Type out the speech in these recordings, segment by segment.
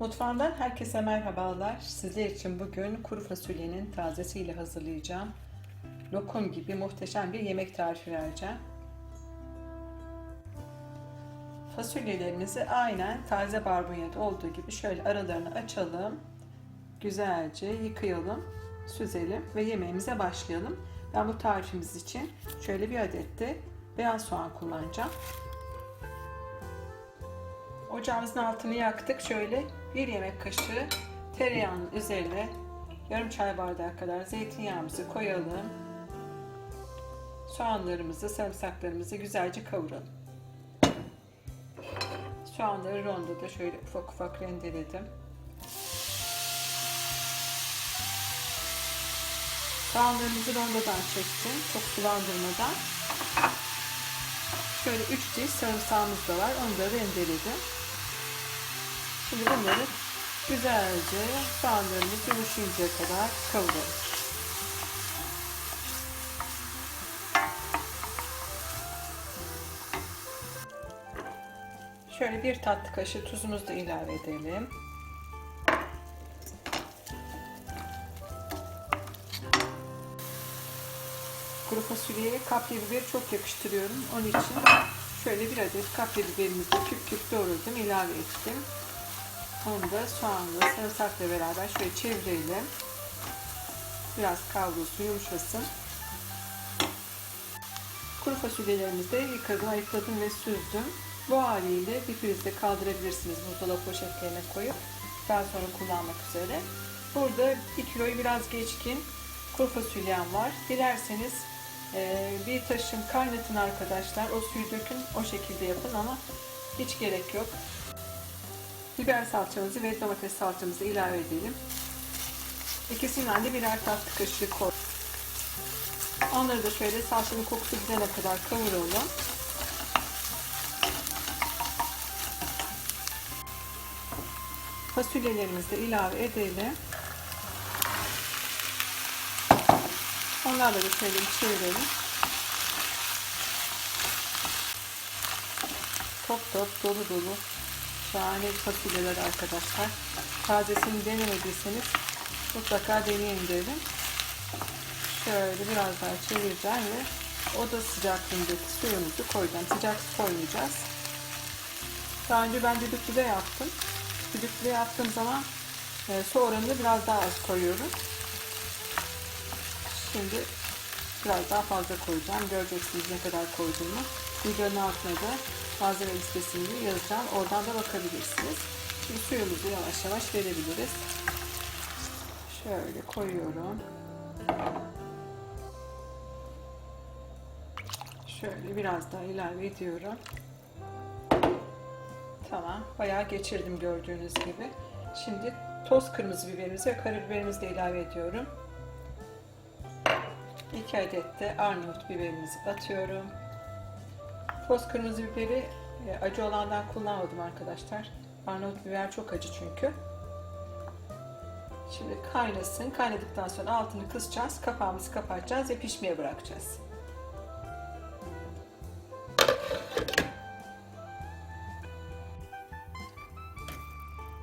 Mutfağımdan herkese merhabalar. Sizler için bugün kuru fasulyenin tazesiyle hazırlayacağım. Lokum gibi muhteşem bir yemek tarifi vereceğim. Fasulyelerimizi aynen taze barbunyada olduğu gibi şöyle aralarını açalım. Güzelce yıkayalım, süzelim ve yemeğimize başlayalım. Ben bu tarifimiz için şöyle bir adet de beyaz soğan kullanacağım. Ocağımızın altını yaktık. Şöyle bir yemek kaşığı tereyağının üzerine yarım çay bardağı kadar zeytinyağımızı koyalım. Soğanlarımızı, sarımsaklarımızı güzelce kavuralım. Soğanları rondoda şöyle ufak ufak rendeledim. Soğanlarımızı rondodan çektim. Çok sulandırmadan. Şöyle 3 diş sarımsağımız da var. Onu da rendeledim. Şimdi bunları güzelce soğanlarımız yumuşayıncaya kadar kavuralım. Şöyle bir tatlı kaşığı tuzumuzu da ilave edelim. Kuru fasulyeye kapya biber çok yakıştırıyorum. Onun için şöyle bir adet kapya biberimizi küp küp doğradım, ilave ettim. Onu da soğanla, sarımsakla beraber şöyle çevirelim. Biraz kavrulsun, yumuşasın. Kuru fasulyelerimizi de yıkadım, ayıkladım ve süzdüm. Bu haliyle bir prizde kaldırabilirsiniz buzdolabı poşetlerine koyup daha sonra kullanmak üzere. Burada 1 kiloyu biraz geçkin kuru fasulyem var. Dilerseniz e, bir taşım kaynatın arkadaşlar. O suyu dökün. O şekilde yapın ama hiç gerek yok. Biber salçamızı ve domates salçamızı ilave edelim. İkisinden de birer tatlı kaşığı koy. Onları da şöyle salçanın kokusu gidene kadar kavuralım. Fasulyelerimizi de ilave edelim. Onlarla da şöyle bir çevirelim. Top top dolu dolu şahane fasulyeler arkadaşlar. Tazesini denemediyseniz mutlaka deneyin derim. Şöyle biraz daha çevireceğim ve oda sıcaklığındaki suyumuzu koyacağım. Sıcak su koymayacağız. Daha önce ben düdüklüde yaptım. Düdüklüde yaptığım zaman e, su oranını biraz daha az koyuyorum. Şimdi biraz daha fazla koyacağım. Göreceksiniz ne kadar koyduğumu. Videonun altına da malzeme listesini yazacağım. Oradan da bakabilirsiniz. Şimdi suyumuzu yavaş yavaş verebiliriz. Şöyle koyuyorum. Şöyle biraz daha ilave ediyorum. Tamam. Bayağı geçirdim gördüğünüz gibi. Şimdi toz kırmızı biberimizi ve karabiberimizi de ilave ediyorum. 2 adet de Arnavut biberimizi atıyorum. Toz kırmızı biberi e, acı olandan kullanmadım arkadaşlar. Arnavut biber çok acı çünkü. Şimdi kaynasın. Kaynadıktan sonra altını kısacağız. Kapağımızı kapatacağız ve pişmeye bırakacağız.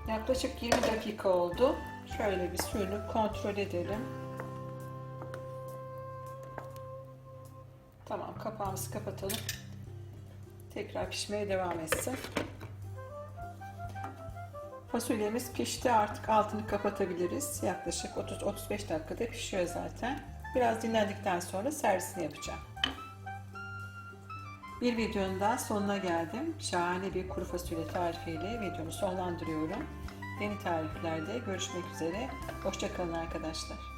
Yaklaşık 20 dakika oldu. Şöyle bir suyunu kontrol edelim. Tamam kapağımızı kapatalım. Tekrar pişmeye devam etsin. Fasulyemiz pişti artık altını kapatabiliriz. Yaklaşık 30-35 dakikada pişiyor zaten. Biraz dinlendikten sonra servisini yapacağım. Bir videonun daha sonuna geldim. Şahane bir kuru fasulye tarifiyle videomu sonlandırıyorum. Yeni tariflerde görüşmek üzere. Hoşçakalın arkadaşlar.